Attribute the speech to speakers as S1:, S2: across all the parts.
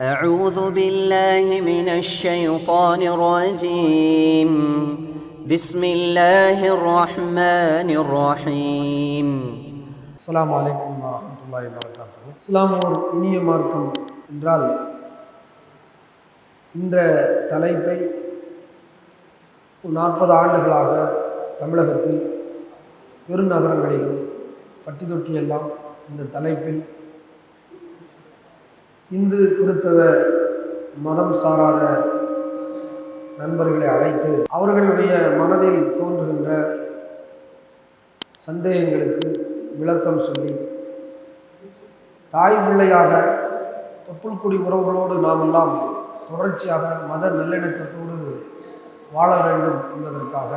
S1: أعوذ بالله من الشيطان الرجيم بسم الله الرحمن الرحيم
S2: அஸ்ஸலாமு அலைக்கும் வரஹ்மத்துல்லாஹி வரகாத்துஹு இஸ்லாம் ஒரு இனிய மார்க்கம் என்றால் இந்த தலைப்பை ஒரு நாற்பது ஆண்டுகளாக தமிழகத்தில் பெருநகரங்களிலும் பட்டி தொட்டியெல்லாம் இந்த தலைப்பில் இந்து கிறித்தவ மதம் சாராத நண்பர்களை அழைத்து அவர்களுடைய மனதில் தோன்றுகின்ற சந்தேகங்களுக்கு விளக்கம் சொல்லி தாய் பிள்ளையாக தொப்புள்குடி உறவுகளோடு நாமெல்லாம் தொடர்ச்சியாக மத நல்லிணக்கத்தோடு வாழ வேண்டும் என்பதற்காக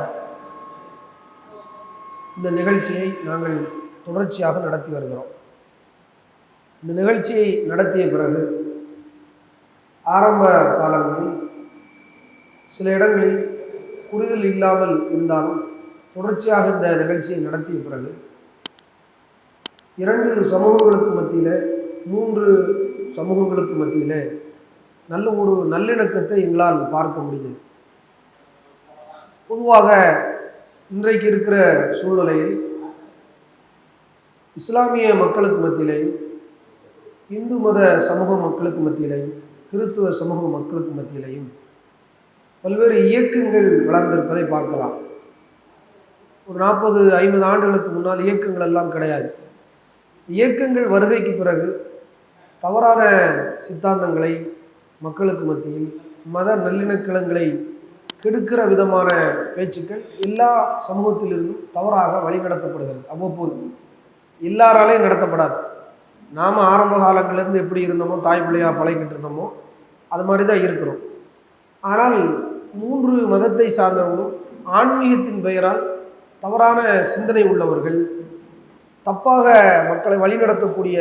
S2: இந்த நிகழ்ச்சியை நாங்கள் தொடர்ச்சியாக நடத்தி வருகிறோம். இந்த நிகழ்ச்சியை நடத்திய பிறகு ஆரம்ப காலங்களில் சில இடங்களில் புரிதல் இல்லாமல் இருந்தாலும் தொடர்ச்சியாக இந்த நிகழ்ச்சியை நடத்திய பிறகு இரண்டு சமூகங்களுக்கு மத்தியில் மூன்று சமூகங்களுக்கு மத்தியில் நல்ல ஒரு நல்லிணக்கத்தை எங்களால் பார்க்க முடியுது பொதுவாக இன்றைக்கு இருக்கிற சூழ்நிலையில் இஸ்லாமிய மக்களுக்கு மத்தியிலையும் இந்து மத சமூக மக்களுக்கு மத்தியிலையும் கிறித்துவ சமூக மக்களுக்கு மத்தியிலையும் பல்வேறு இயக்கங்கள் வளர்ந்திருப்பதை பார்க்கலாம். ஒரு நாற்பது ஐம்பது ஆண்டுகளுக்கு முன்னால் இயக்கங்கள் எல்லாம் கிடையாது. இயக்கங்கள் வருகைக்கு பிறகு தவறான சித்தாந்தங்களை மக்களுக்கு மத்தியில் மத நல்லிணக்கங்களை கெடுக்கிற விதமான பேச்சுக்கள் எல்லா சமூகத்திலிருந்தும் தவறாக வழிநடத்தப்படுகிறது. அவ்வப்போது எல்லாராலையும் நடத்தப்படாது. நாம் ஆரம்ப காலங்கள்லேருந்து எப்படி இருந்தோமோ தாய் பிள்ளையாக பழகிட்டு இருந்தோமோ அது மாதிரி தான் இருக்கிறோம். ஆனால் மூன்று மதத்தை சார்ந்தவர்களும் ஆன்மீகத்தின் பெயரால் தவறான சிந்தனை உள்ளவர்கள் தப்பாக மக்களை வழிநடத்தக்கூடிய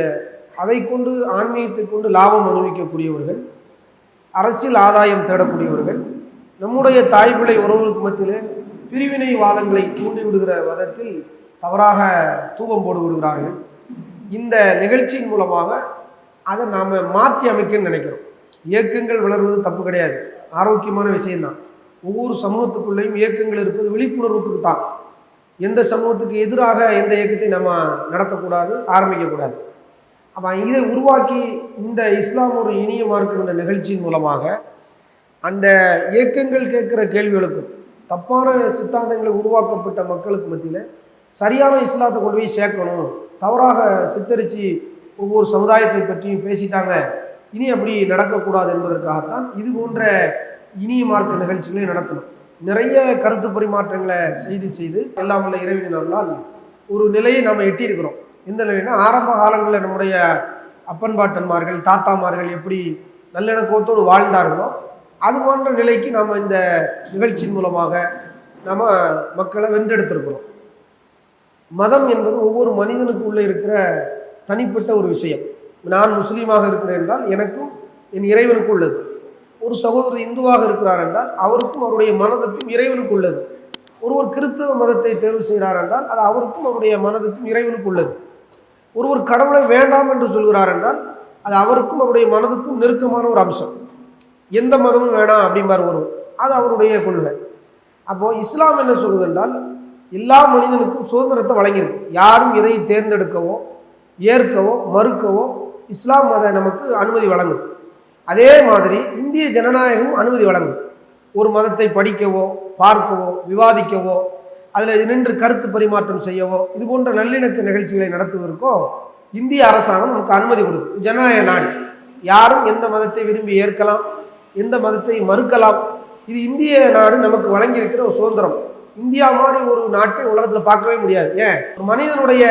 S2: அதை கொண்டு ஆன்மீகத்தை கொண்டு லாபம் அனுபவிக்கக்கூடியவர்கள் அரசியல் ஆதாயம் தேடக்கூடியவர்கள் நம்முடைய தாய் பிள்ளை உறவுகளுக்கு மத்தியிலே பிரிவினை வாதங்களை தூண்டிவிடுகிற விதத்தில் தவறாக தூவம் போடு விடுகிறார்கள் இந்த நிகழ்ச்சியின் மூலமாக அதை நாம் மாற்றி அமைக்கணும்னு நினைக்கிறோம். இயக்கங்கள் வளர்வது தப்பு கிடையாது. ஆரோக்கியமான விஷயம்தான். ஒவ்வொரு சமூகத்துக்குள்ளேயும் இயக்கங்கள் இருப்பது விழிப்புணர்வுக்கு தான். எந்த சமூகத்துக்கு எதிராக எந்த இயக்கத்தை நம்ம நடத்தக்கூடாது ஆரம்பிக்கக்கூடாது. அப்போ இதை உருவாக்கி இந்த இஸ்லாம் ஒரு இனிய மார்க்கம் என்ற நிகழ்ச்சியின் மூலமாக அந்த இயக்கங்கள் கேட்குற கேள்விகளுக்கும் தப்பான சித்தாந்தங்களை உருவாக்கப்பட்ட மக்களுக்கு மத்தியில் சரியான இஸ்லாத்தை கொண்டு போய் சேர்க்கணும். தவறாக சித்தரித்து ஒவ்வொரு சமுதாயத்தை பற்றியும் பேசிட்டாங்க. இனி அப்படி நடக்கக்கூடாது என்பதற்காகத்தான் இது போன்ற இனிய மார்க்க நிகழ்ச்சிகளையும் நடத்தணும். நிறைய கருத்து பரிமாற்றங்களை செய்து செய்து எல்லாம் உள்ள இறைவனால் ஒரு நிலையை நாம் எட்டியிருக்கிறோம். எந்த நிலைன்னா ஆரம்ப காலங்களில் நம்முடைய அப்பன் பாட்டன்மார்கள் தாத்தாமார்கள் எப்படி நல்லிணக்கத்தோடு வாழ்ந்தார்களோ அது போன்ற நிலைக்கு நாம் இந்த நிகழ்ச்சியின் மூலமாக நம்ம மக்களை வென்றெடுத்திருக்கிறோம். மதம் என்பது ஒவ்வொரு மனிதனுக்கு உள்ளே இருக்கிற தனிப்பட்ட ஒரு விஷயம். நான் முஸ்லீமாக இருக்கிறேன் என்றால் எனக்கும் என் இறைவனுக்கு உள்ளது. ஒரு சகோதரர் இந்துவாக இருக்கிறார் என்றால் அவருக்கும் அவருடைய மனதுக்கும் இறைவனுக்கு உள்ளது. ஒருவர் கிறிஸ்தவ மதத்தை தேர்வு செய்கிறார் என்றால் அது அவருக்கும் அவருடைய மனதுக்கும் இறைவனுக்கு உள்ளது. ஒருவர் கடவுளை வேண்டாம் என்று சொல்கிறார் என்றால் அது அவருக்கும் அவருடைய மனதுக்கும் நெருக்கமான ஒரு அம்சம். எந்த மதமும் வேணாம் அப்படிம்பார் ஒருவர். அது அவருடைய கொள்கை. அப்போது இஸ்லாம் என்ன சொல்வது என்றால் எல்லா மனிதனுக்கும் சுதந்திரத்தை வழங்கியிருக்கு. யாரும் எதை தேர்ந்தெடுக்கவோ ஏற்கவோ மறுக்கவோ இஸ்லாம் மதம் நமக்கு அனுமதி வழங்குது. அதே மாதிரி இந்திய ஜனநாயகம் அனுமதி வழங்கும் ஒரு மதத்தை படிக்கவோ பார்க்கவோ விவாதிக்கவோ அதில் நின்று கருத்து பரிமாற்றம் செய்யவோ இது போன்ற நல்லிணக்க நிகழ்ச்சிகளை நடத்துவதற்கோ இந்திய அரசாங்கம் நமக்கு அனுமதி கொடுக்கும். ஜனநாயக நாடு. யாரும் எந்த மதத்தை விரும்பி ஏற்கலாம் எந்த மதத்தை மறுக்கலாம் இது இந்திய நாடு நமக்கு வழங்கியிருக்கிற ஒரு சுதந்திரம். இந்தியா மாதிரி ஒரு நாட்டை உலகத்தில் பார்க்கவே முடியாது. ஏன்? ஒரு மனிதனுடைய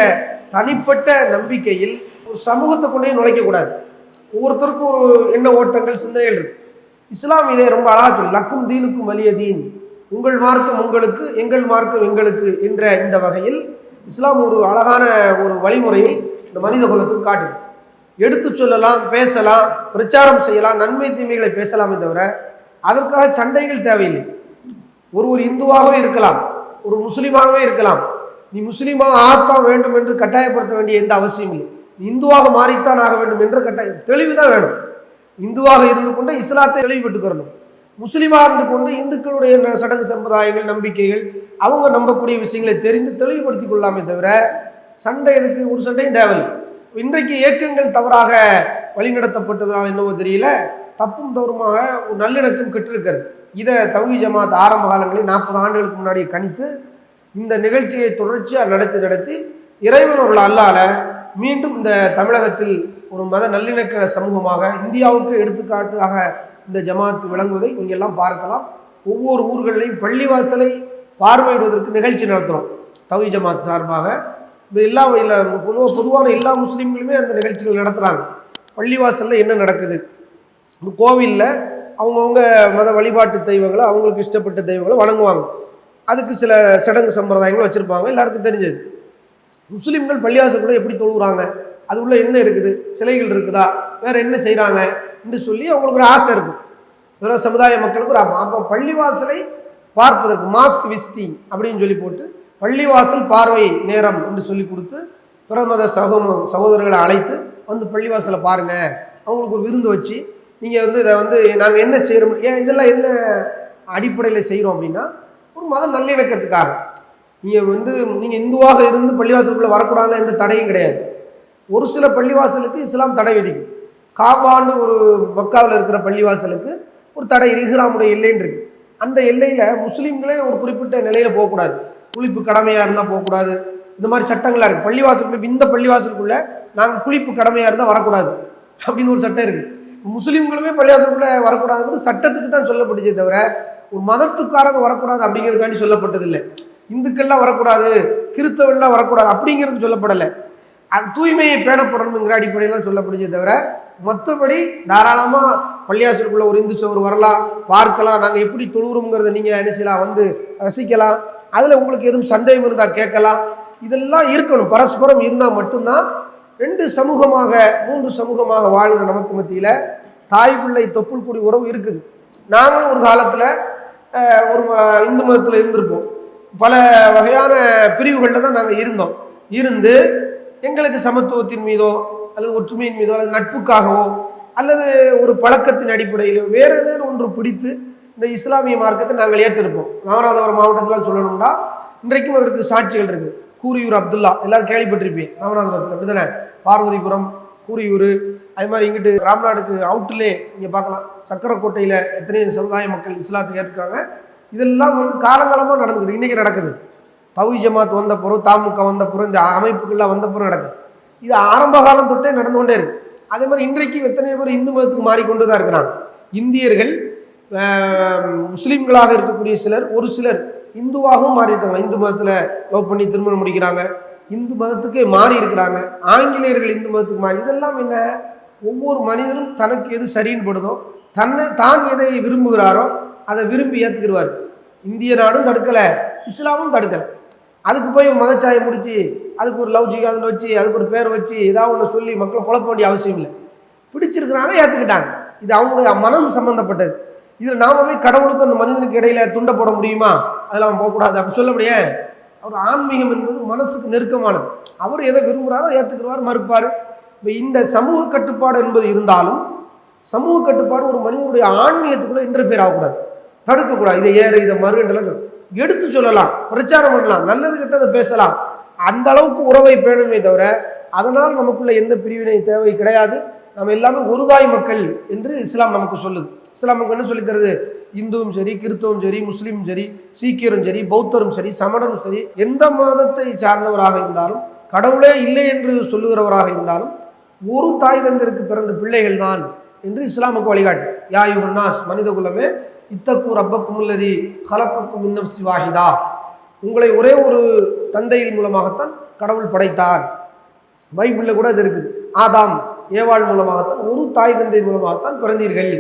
S2: தனிப்பட்ட நம்பிக்கையில் ஒரு சமூகத்தை கொண்டே நுழைக்கக்கூடாது ஒவ்வொருத்தருக்கும் ஒரு எண்ண ஓட்டங்கள் சிந்தனைகள் இருக்கு. இஸ்லாம் இதை ரொம்ப அழகா சொல்லு லக்கும் தீனுக்கும் வலிய தீன். உங்கள் மார்க்கம் உங்களுக்கு எங்கள் மார்க்கம் எங்களுக்கு என்ற இந்த வகையில் இஸ்லாம் ஒரு அழகான ஒரு வழிமுறையை இந்த மனித குலத்துக்கு காட்டுது. எடுத்து சொல்லலாம் பேசலாம் பிரச்சாரம் செய்யலாம் நன்மை தீமைகளை பேசலாமே தவிர அதற்காக சண்டைகள் தேவையில்லை. ஒரு ஒரு இந்துவாகவே இருக்கலாம் ஒரு முஸ்லீமாகவே இருக்கலாம். நீ முஸ்லீமாக ஆகத்தான் வேண்டும் என்று கட்டாயப்படுத்த வேண்டிய எந்த அவசியம் இல்லை. இந்துவாக மாறித்தான் ஆக வேண்டும் என்று கட்டாயம் தெளிவு தான் வேணும். இந்துவாக இருந்து கொண்டு இஸ்லாத்தை தெளிவுபட்டுக்கிறணும் முஸ்லீமாக இருந்து கொண்டு இந்துக்களுடைய சடங்கு சம்பிரதாயங்கள் நம்பிக்கைகள் அவங்க நம்பக்கூடிய விஷயங்களை தெரிந்து தெளிவுபடுத்திக் கொள்ளாமே தவிர சண்டை எதுக்கு? ஒரு சண்டையும் தேவையில்லை. இன்றைக்கு இயக்கங்கள் தவறாக வழிநடத்தப்பட்டதால் என்னவோ தெரியல. தப்பும் தவறுமாக ஒரு நல்லிணக்கம் கெட்டிருக்கிறது. இதை தௌஹி ஜமாத் ஆரம்ப காலங்களில் நாற்பது ஆண்டுகளுக்கு முன்னாடி கணித்து இந்த நிகழ்ச்சியை தொடர்ச்சியாக நடத்தி நடத்தி இறைவன் உள்ள அல்லால மீண்டும் இந்த தமிழகத்தில் ஒரு மத நல்லிணக்க சமூகமாக இந்தியாவுக்கு எடுத்துக்காட்டாக இந்த ஜமாத் விளங்குவதை நீங்கள் எல்லாம் பார்க்கலாம். ஒவ்வொரு ஊர்களையும் பள்ளிவாசலை பார்வையிடுவதற்கு நிகழ்ச்சி நடத்துகிறோம் தவி ஜமாத் சார்பாக. எல்லா இல்ல பொதுவான எல்லா முஸ்லீம்களுமே அந்த நிகழ்ச்சிகள் நடத்துகிறாங்க பள்ளிவாசலில் என்ன நடக்குது? கோவிலில் அவங்கவுங்க மத வழிபாட்டு தெய்வங்களை அவங்களுக்கு இஷ்டப்பட்ட தெய்வங்களை வணங்குவாங்க. அதுக்கு சில சடங்கு சம்பிரதாயங்களும் வச்சுருப்பாங்க. எல்லாருக்கும் தெரிஞ்சது. முஸ்லீம்கள் பள்ளிவாசலுக்குள்ள எப்படி தொழுகிறாங்க அது உள்ளே என்ன இருக்குது? சிலைகள் இருக்குதா? வேற என்ன செய்கிறாங்க என்று சொல்லி அவங்களுக்கு ஒரு ஆசை இருக்கும். வேற சமுதாய மக்களுக்கு ஒரு அப்போ பள்ளிவாசலை பார்ப்பதற்கு மாஸ்க் விசிட்டிங் அப்படின்னு சொல்லி போட்டு பள்ளிவாசல் பார்வை நேரம் என்று சொல்லி கொடுத்து பிற மத சகோம சகோதரர்களை அழைத்து வந்து பள்ளிவாசலை பாருங்கள் அவங்களுக்கு ஒரு விருந்து வச்சு நீங்கள் வந்து இதை வந்து நாங்கள் என்ன செய்கிறோம் ஏன் இதெல்லாம் என்ன அடிப்படையில் செய்கிறோம் அப்படின்னா ஒரு மத நல்லிணக்கத்துக்காக. நீங்கள் வந்து நீங்கள் இந்துவாக இருந்து பள்ளிவாசலுக்குள்ளே வரக்கூடாதுன்னு எந்த தடையும் கிடையாது. ஒரு சில பள்ளிவாசலுக்கு இஸ்லாம் தடை விதிக்கும். காபான்னு ஒரு மக்காவில் இருக்கிற பள்ளிவாசலுக்கு ஒரு தடை இஹ்ராமுடைய எல்லைன்னு இருக்கு. அந்த எல்லையில் முஸ்லீம்களே ஒரு குறிப்பிட்ட நிலையில் போகக்கூடாது. குளிப்பு கடமையாக இருந்தால் போகக்கூடாது. இந்த மாதிரி சட்டங்களாக இருக்குது பள்ளிவாசலுக்குள்ளே இந்த பள்ளிவாசலுக்குள்ளே நாங்கள் குளிப்பு கடமையாக இருந்தால் வரக்கூடாது. அப்படின்னு ஒரு சட்டம் இருக்குது முஸ்லீம்களுமே பள்ளிவாசலுக்குள்ளே வரக்கூடாதுங்கிறது சட்டத்துக்கு தான் சொல்லப்பட்டுச்சே தவிர ஒரு மதத்துக்காரங்க வரக்கூடாது அப்படிங்கிறதுக்காண்டி சொல்லப்பட்டதில்லை. இந்துக்கள்லாம் வரக்கூடாது கிறித்தவர்கள்லாம் வரக்கூடாது அப்படிங்கிறது சொல்லப்படலை. அது தூய்மையை பேணப்படணுங்கிற அடிப்படையில் தான் சொல்லப்படுச்சே தவிர மற்றபடி தாராளமாக பள்ளியாசலுக்குள்ள ஒரு இந்து சவர் வரலாம் பார்க்கலாம் நாங்கள் எப்படி தொழுகிறோங்கிறத நீங்கள் என்ன செய்யலாம் வந்து ரசிக்கலாம். அதில் உங்களுக்கு எதுவும் சந்தேகம் இருந்தால் கேட்கலாம். இதெல்லாம் இருக்கணும். பரஸ்பரம் இருந்தால் மட்டும்தான் ரெண்டு சமூகமாக மூன்று சமூகமாக வாழ்கிற நமக்கு மத்தியில் தாய் பிள்ளை தொப்புள் கூடி உறவு இருக்குது. நாங்களும் ஒரு காலத்தில் ஒரு ம- இந்து மதத்தில் இருந்திருப்போம். பல வகையான பிரிவுகளில் தான் நாங்கள் இருந்தோம். இருந்து எங்களுக்கு சமத்துவத்தின் மீதோ அல்லது ஒற்றுமையின் மீதோ அல்லது நட்புக்காகவோ அல்லது ஒரு பழக்கத்தின் அடிப்படையிலோ வேறு ஏதேனும் ஒன்று பிடித்து இந்த இஸ்லாமிய மார்க்கத்தை நாங்கள் ஏற்றிருப்போம். ராமநாதபுரம் மாவட்டத்தில் சொல்லணும்னா இன்றைக்கும் அதற்கு சாட்சிகள் இருக்குது. கூரியூர் அப்துல்லா எல்லாரும் கேள்விப்பட்டிருப்பீங்க. ராமநாதபுரத்தில். அப்படிதானே பார்வதிபுரம் கூரியூர் அது மாதிரி இங்கிட்டு ராம்நாடுக்கு அவுட்டிலே நீங்கள் பார்க்கலாம். சக்கரக்கோட்டையில் எத்தனை சமுதாய மக்கள் இஸ்லாத்துக்கு ஏற்கிறாங்க இதெல்லாம் வந்து காலங்காலமாக நடந்துக்கிட்டு இன்றைக்கி நடக்குது. தவி ஜமாத் வந்த பிறகு தாமுக வந்த பிறகு இந்த அமைப்புகள்லாம் வந்த பிறகு நடக்குது. இது ஆரம்ப காலம் தொட்டே நடந்து கொண்டே இருக்கு. அதே மாதிரி இன்றைக்கு எத்தனை பேர் இந்து மதத்துக்கு மாறிக்கொண்டு தான் இருக்கிறாங்க. இந்தியர்கள் முஸ்லீம்களாக இருக்கக்கூடிய சிலர் ஒரு சிலர் இந்துவாகவும் மாறி இருக்காங்க இந்து மதத்தில் லவ் பண்ணி திருமணம் முடிக்கிறாங்க. இந்து மதத்துக்கே மாறி இருக்கிறாங்க. ஆங்கிலேயர்கள் இந்து மதத்துக்கு மாறி. இதெல்லாம் என்ன? ஒவ்வொரு மனிதனும் தனக்கு எது சரின்னு படுதோ தன்னை தான் எதை விரும்புகிறாரோ அதை விரும்பி ஏற்றுக்கிடுவார் இந்திய நாடும் தடுக்கலை இஸ்லாமும் தடுக்கலை. அதுக்கு போய் மதச்சாயம் முடித்து அதுக்கு ஒரு லவ் ஜிகாதன் வச்சு அதுக்கு ஒரு பேர் வச்சு ஏதாவது ஒன்று சொல்லி மக்களை குழப்ப வேண்டிய அவசியம் இல்லை. பிடிச்சிருக்கிறாங்க ஏற்றுக்கிட்டாங்க இது அவங்களுடைய மனம் சம்மந்தப்பட்டது இதில் நாம போய் கடவுளுக்கு அந்த மனிதனுக்கு இடையில துண்டை போட முடியுமா? அதில் அவன் போகக்கூடாது. அப்படி சொல்ல முடியாது அவர் ஆன்மீகம் என்பது மனசுக்கு நெருக்கமானது. அவர் எதை விரும்புகிறாரோ ஏற்றுக்கிறவார் மறுப்பார். இப்போ இந்த சமூக கட்டுப்பாடு என்பது இருந்தாலும் சமூக கட்டுப்பாடு ஒரு மனிதனுடைய ஆன்மீகத்துக்குள்ளே இன்டர்ஃபியர் ஆகக்கூடாது. தடுக்கக்கூடாது. இதை ஏறு இதை மறுன்றலாம் சொல்லு. எடுத்து சொல்லலாம் பிரச்சாரம் பண்ணலாம் நல்லது கெட்டதை பேசலாம். அந்த அளவுக்கு உறவை பேணுமே தவிர அதனால் நமக்குள்ள எந்த பிரிவினை தேவை கிடையாது. நம்ம எல்லாமே ஒருதாய் மக்கள் என்று இஸ்லாம் நமக்கு சொல்லுது. இஸ்லாம் நமக்கு என்ன சொல்லித்தருது? இந்துவும் சரி கிறிஸ்தவம் சரி முஸ்லீமும் சரி சீக்கியரும் சரி பௌத்தரும் சரி சமணரும் சரி எந்த மதத்தை சார்ந்தவராக இருந்தாலும் கடவுளே இல்லை என்று சொல்லுகிறவராக இருந்தாலும் ஒரு தாய் தந்தருக்கு பிறந்த பிள்ளைகள் தான் என்று இஸ்லாமுக்கு வழிகாட்டு. யா யுஹன்னாஸ் மனித குலமே இத்தக்கு ரப்பக்கும் உள்ளதி கலக்கக்கும் இன்னம் சிவாஹிதா உங்களை ஒரே ஒரு தந்தையின் மூலமாகத்தான் கடவுள் படைத்தார். பைபிளில் கூட இது இருக்குது. ஆதாம் ஏவாள் மூலமாகத்தான் ஒரு தாய் தந்தை மூலமாகத்தான் பிறந்தீர்கள்.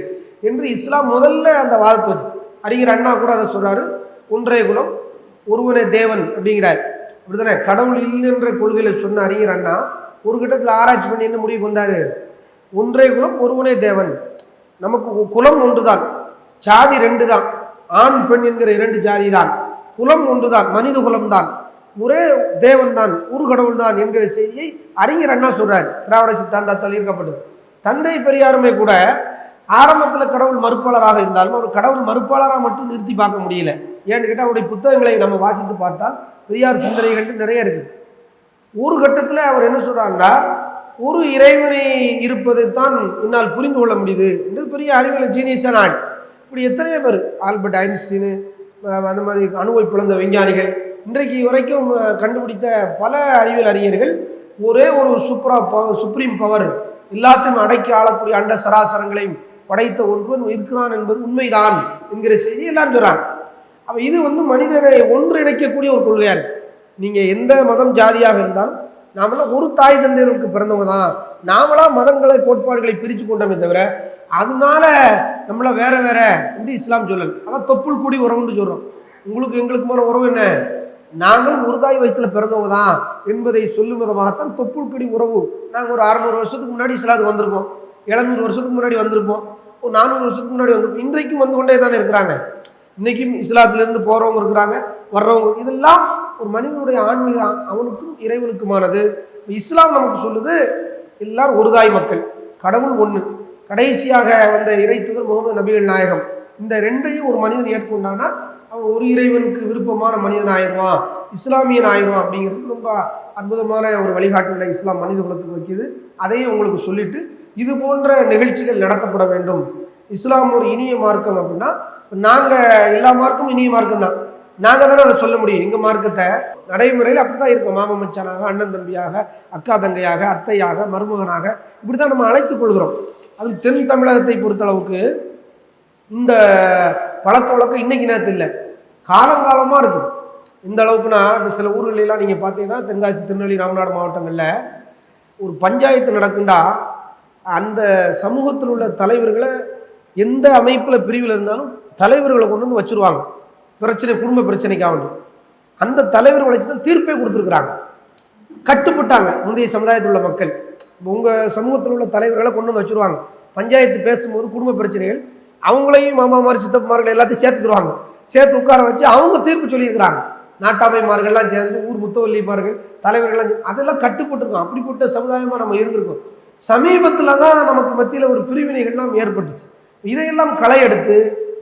S2: என்று இஸ்லாம் முதல்ல அந்த வாதத்தை வச்சு அறிஞர் அண்ணா கூட அதை சொல்கிறாரு ஒன்றே குலம் ஒருவனே தேவன் அப்படிங்கிறார். அப்படிதானே கடவுள் இல்லைன்ற கொள்கையில் சொன்ன அறிஞர் அண்ணா ஒரு கட்டத்தில் ஆராய்ச்சி பண்ணி என்ன முடிவுக்கு வந்தார். ஒன்றே குலம் ஒருவனே தேவன். நமக்கு குலம் ஒன்று தான் ஜாதி ரெண்டு தான் ஆண் பெண் என்கிற இரண்டு ஜாதி தான் குலம் ஒன்று தான் மனித குலம் தான் ஒரே தேவன் தான் ஒரு கடவுள் தான் என்கிற செய்தியை அறிஞர் அண்ணா சொல்கிறார் திராவிட சித்தாந்தத்தால் ஈர்க்கப்பட்டது. தந்தை பெரியாருமே கூட ஆரம்பத்தில் கடவுள் மறுப்பாளராக இருந்தாலும் அவர் கடவுள் மறுப்பாளராக மட்டும் நிறுத்தி பார்க்க முடியல. ஏன்னு கேட்டால் அவருடைய புத்தகங்களை நம்ம வாசித்து பார்த்தால் பெரியார் சிந்தனைகள் நிறைய இருக்குது ஒரு கட்டத்தில் அவர் என்ன சொல்கிறாருன்னா ஒரு இறைவனை இருப்பதை தான் என்னால் புரிந்து கொள்ள முடியுது என்று பெரிய அறிவியல் ஜீனியஸான ஆள். இப்படி எத்தனையோ பேர் ஆல்பர்ட் ஐன்ஸ்டீனு அந்த மாதிரி அணுவை பிளந்த விஞ்ஞானிகள். இன்றைக்கு வரைக்கும் கண்டுபிடித்த பல அறிவியல் அறிஞர்கள் ஒரே ஒரு சூப்பரா பவர் சுப்ரீம் பவர் எல்லாத்தையும் அடக்கி ஆளக்கூடிய அண்ட சராசரங்களையும் படைத்த ஒன்றுவன் இருக்கிறான் என்பது உண்மைதான் என்கிற செய்தி எல்லாரும் சொல்கிறாங்க அப்போ இது வந்து மனிதனை ஒன்றிணைக்கக்கூடிய ஒரு கொள்கையாக இருக்குது நீங்கள் எந்த மதம் ஜாதியாக இருந்தாலும் நாமெல்லாம் ஒரு தாய் தந்தையருக்கு பிறந்தவங்க தான். நாமளா மதங்களை கோட்பாடுகளை பிரித்து கொண்டோமே தவிர அதனால நம்மளை வேற வேற என்று இஸ்லாம் சொல்லல. அதான் தொப்புள் கூடி உறவுன்னு சொல்கிறோம் உங்களுக்கு எங்களுக்கு மேலே உறவு என்ன? நாங்களும் ஒரு தாய் வயிற்றுல பிறந்தவங்க தான் என்பதை சொல்லும் விதமாகத்தான் தொப்புள் கூடி உறவு. நாங்கள் ஒரு அறநூறு வருஷத்துக்கு முன்னாடி இஸ்லாத்துக்கு வந்திருப்போம். எழுநூறு வருஷத்துக்கு முன்னாடி வந்திருப்போம். ஒரு நானூறு வருஷத்துக்கு முன்னாடி வந்து இன்றைக்கும் வந்து கொண்டே தானே இருக்கிறாங்க. இன்றைக்கும் இஸ்லாத்திலேருந்து போகிறவங்க இருக்கிறாங்க வர்றவங்க இதெல்லாம் ஒரு மனிதனுடைய ஆன்மீக அவனுக்கும் இறைவனுக்குமானது. இஸ்லாம் நமக்கு சொல்லுது எல்லாரும் ஒரு தாய் மக்கள் கடவுள் ஒன்று கடைசியாக வந்த இறை தூதர் முகமது நபிகள் நாயகம். இந்த ரெண்டையும் ஒரு மனிதன் ஏற்கொண்டானா அவன் ஒரு இறைவனுக்கு விருப்பமான மனிதன் ஆயிடுவான் இஸ்லாமியன் ஆயிடுவான் அப்படிங்கிறது ரொம்ப அற்புதமான ஒரு வழிகாட்டுதலை இஸ்லாம் மனித குலத்துக்கு வைக்குது. அதையும் உங்களுக்கு சொல்லிட்டு இது போன்ற நிகழ்ச்சிகள் நடத்தப்பட வேண்டும். இஸ்லாம் ஒரு இனிய மார்க்கம் அப்படின்னா நாங்கள் எல்லா மார்க்கும் இனிய மார்க்கம் தான் நாங்கள் தானே அதை சொல்ல முடியும். எங்கள் மார்க்கத்தை நடைமுறையில் அப்படி தான் இருக்கும். மாமன் மச்சானாக அண்ணன் தம்பியாக அக்கா தங்கையாக அத்தையாக மருமகனாக இப்படி தான் நம்ம அழைத்துக் கொள்கிறோம். அதுவும் தென் தமிழகத்தை பொறுத்தளவுக்கு இந்த பழக்க வழக்கம் இன்றைக்கி நேரத்தில் இல்லை. காலங்காலமாக இருக்கும் இந்த அளவுக்குனா இப்போ சில ஊர்களெல்லாம் நீங்கள் பார்த்தீங்கன்னா தென்காசி திருநெல்வேலி ராமநாடு மாவட்டங்களில் ஒரு பஞ்சாயத்து நடக்குண்டா அந்த சமூகத்தில் உள்ள தலைவர்களை எந்த அமைப்பில் பிரிவில் இருந்தாலும் தலைவர்களை கொண்டு வந்து வச்சுருவாங்க. பிரச்சனை குடும்ப பிரச்சனைக்காகட்டும் அந்த தலைவர்களை வச்சு தான் தீர்ப்பே கொடுத்துருக்குறாங்க. கட்டுப்பட்டாங்க முந்தைய சமுதாயத்தில் உள்ள மக்கள். உங்கள் சமூகத்தில் உள்ள தலைவர்களை கொண்டு வந்து வச்சுருவாங்க. பஞ்சாயத்து பேசும்போது குடும்ப பிரச்சனைகள் அவங்களையும் மாமாமார் சித்தப்பமார்கள் எல்லாத்தையும் சேர்த்துக்குருவாங்க. சேர்த்து உட்கார வச்சு அவங்க தீர்ப்பு சொல்லியிருக்கிறாங்க. நாட்டாமைமார்கள்லாம் சேர்ந்து ஊர் முத்தவல்லிமார்கள் தலைவர்கள்லாம் அதெல்லாம் கட்டுப்பட்டுருக்கோம். அப்படிப்பட்ட சமுதாயமாக நம்ம இருந்திருக்கோம். சமீபத்தில் தான் நமக்கு மத்தியில் ஒரு பிரிவினைகள்லாம் ஏற்பட்டுச்சு. இதையெல்லாம் களை எடுத்து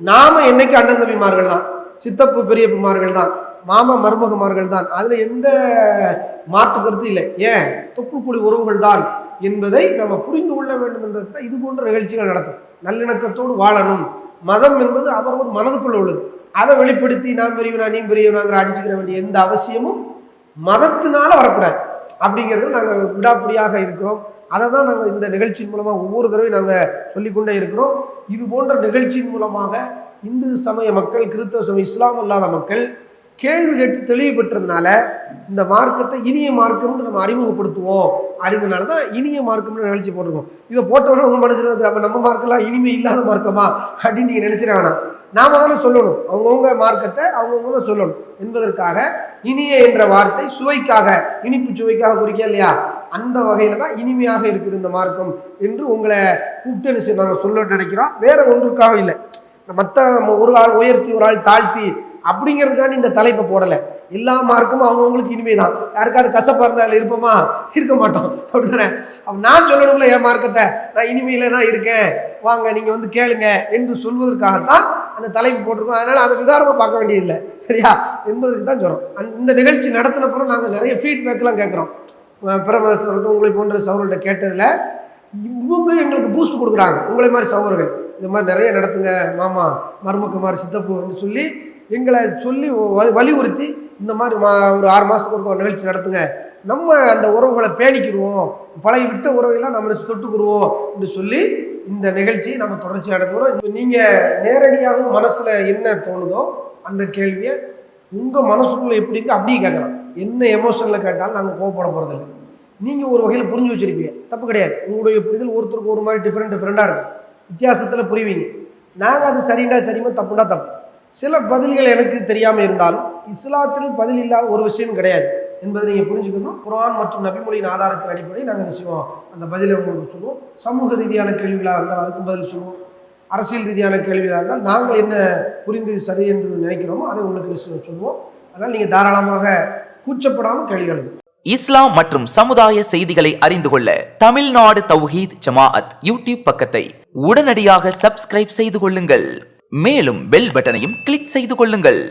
S2: நாம என்னைக்கு அண்ணன் தம்பிமார்கள் தான் சித்தப்பு பெரியப்புமார்கள் தான் மாமா மருமகமார்கள் தான் அதில் எந்த மாற்று கருத்து இல்லை. ஏன்? தொப்புக்குடி உறவுகள் தான் என்பதை நம்ம புரிந்து கொள்ள வேண்டும் என்பதை இது போன்ற நிகழ்ச்சிகள் நடத்தும் நல்லிணக்கத்தோடு வாழணும். மதம் என்பது அவரவர் மனதுக்குள்ள உள்ளது. அதை வெளிப்படுத்தி நான் பெரியவனா நீ பெரியவனாங்கிற அடிச்சுக்கிற வேண்டிய எந்த அவசியமும் மதத்தினால வரக்கூடாது. அப்படிங்கிறது நாங்கள் விடாப்பிடியாக இருக்கிறோம். அதை தான் நாங்கள் இந்த நிகழ்ச்சியின் மூலமாக ஒவ்வொரு தடவையும் நாங்கள் சொல்லிக்கொண்டே இருக்கிறோம். இது போன்ற நிகழ்ச்சியின் மூலமாக இந்து சமய மக்கள் கிறிஸ்தவ சமய இஸ்லாம் அல்லாத மக்கள் கேள்வி கேட்டு தெளிவு பெற்றதுனால இந்த மார்க்கத்தை இனிய மார்க்கம்னு நம்ம அறிமுகப்படுத்துவோம் அப்படிங்கிறனால தான் இனிய மார்க்கம்னு நிகழ்ச்சி போட்டிருக்கோம். இதை போட்டவங்க நம்ம மனசில் நம்ம நம்ம மார்க்கெல்லாம் இனிமே இல்லாத மார்க்கமா அப்படின்னு நீங்கள் நினைச்சிட வேணாம் நாம தானே சொல்லணும். அவங்கவுங்க மார்க்கத்தை அவங்கவுங்க தான் சொல்லணும். என்பதற்காக இனிய என்ற வார்த்தை சுவைக்காக இனிப்பு சுவைக்காக குறிக்க இல்லையா? அந்த வகையில் தான் இனிமையாக இருக்குது இந்த மார்க்கம் என்று உங்களை கூப்பிட்டு நாங்கள் சொல்ல நினைக்கிறோம். வேற ஒன்றுக்காக இல்லை. மற்ற ஒரு ஆள் உயர்த்தி ஒரு ஆள் தாழ்த்தி அப்படிங்கிறதுக்காண்டி இந்த தலைப்பை போடலை. எல்லா மார்க்கும் அவங்கவுங்களுக்கு இனிமே தான். யாருக்காவது கசப்பாக இருந்தால் இருப்போமா? இருக்க மாட்டோம். அப்படித்தானே? அப்போ நான் சொல்லணும்ல என் மார்க்கத்தை. நான் இனிமையில தான் இருக்கேன். வாங்க நீங்கள் வந்து கேளுங்க என்று சொல்வதற்காகத்தான் அந்த தலைப்பு போட்டிருக்கோம். அதனால் அதை விகாரமாக பார்க்க வேண்டியதில்லை. சரியா? என்பதற்கு தான் சொல்கிறோம் அந்த இந்த நிகழ்ச்சி நடத்தின நாங்கள் நிறைய ஃபீட்பேக்லாம் கேட்குறோம். பிரமத சகோதரர்கள் உங்களை போன்ற சகோதரர்கிட்ட கேட்டதில் இவங்க எங்களுக்கு பூஸ்ட் கொடுக்குறாங்க. உங்களை மாதிரி சகோதரர்கள் இந்த மாதிரி நிறைய நடத்துங்க மாமா மருமக்குமார் சித்தப்புன்னு சொல்லி எங்களை சொல்லி வலியுறுத்தி இந்த மாதிரி மா ஒரு ஆறு மாதத்துக்கு ஒரு நிகழ்ச்சி நடத்துங்க. நம்ம அந்த உறவுகளை பேணிக்கிடுவோம். பழைய விட்ட உறவையெல்லாம் நம்மளை தொட்டுக்குருவோம் என்று சொல்லி இந்த நிகழ்ச்சி நம்ம தொடர்ச்சி நடத்துகிறோம் இப்போ நீங்கள் நேரடியாகவும் மனசில் என்ன தோணுதோ அந்த கேள்வியை உங்கள் மனசுக்குள்ளே எப்படி இருக்கு அப்படியே கேட்கலாம். என்ன எமோஷனில் கேட்டாலும் நாங்கள் கோவப்பட போகிறதில்ல நீங்கள் ஒரு வகையில் புரிஞ்சு வச்சுருப்பீங்க. தப்பு கிடையாது. உங்களுடைய புரிதல் ஒருத்தருக்கு ஒரு மாதிரி டிஃப்ரெண்ட் டிஃப்ரெண்ட்டாக இருக்கும். வித்தியாசத்தில் புரிவீங்க. நாங்கள் அது சரிண்டா சரிமோ தப்புண்டா தப்பு. சில பதில்கள் எனக்கு தெரியாமல் இருந்தாலும் இஸ்லாத்தில் பதில் இல்லாத ஒரு விஷயம் கிடையாது. என்பதை நீங்கள் புரிஞ்சுக்கணும். குரான் மற்றும் நபிமொழியின் ஆதாரத்தின் அடிப்படையில் நாங்கள் என்ன செய்வோம்? அந்த பதிலை உங்களுக்கு சொல்லுவோம் சமூக ரீதியான கேள்விகளாக இருந்தால் அதுக்கும் பதில் சொல்லுவோம் அரசியல் ரீதியான கேள்விகளாக இருந்தால் நாங்கள் என்ன புரிந்து சரி என்று நினைக்கிறோமோ அதை உங்களுக்கு நிச்சயம் சொல்லுவோம் அதனால் நீங்கள் தாராளமாக கூச்சப்படாமல் கேள்விகள்
S3: இஸ்லாம் மற்றும் சமுதாய செய்திகளை அறிந்து கொள்ள தமிழ்நாடு தௌஹீத் ஜமாஅத் யூடியூப் பக்கத்தை உடனடியாக சப்ஸ்கிரைப் செய்து கொள்ளுங்கள். மேலும் பெல் பட்டனையும் கிளிக் செய்து கொள்ளுங்கள்.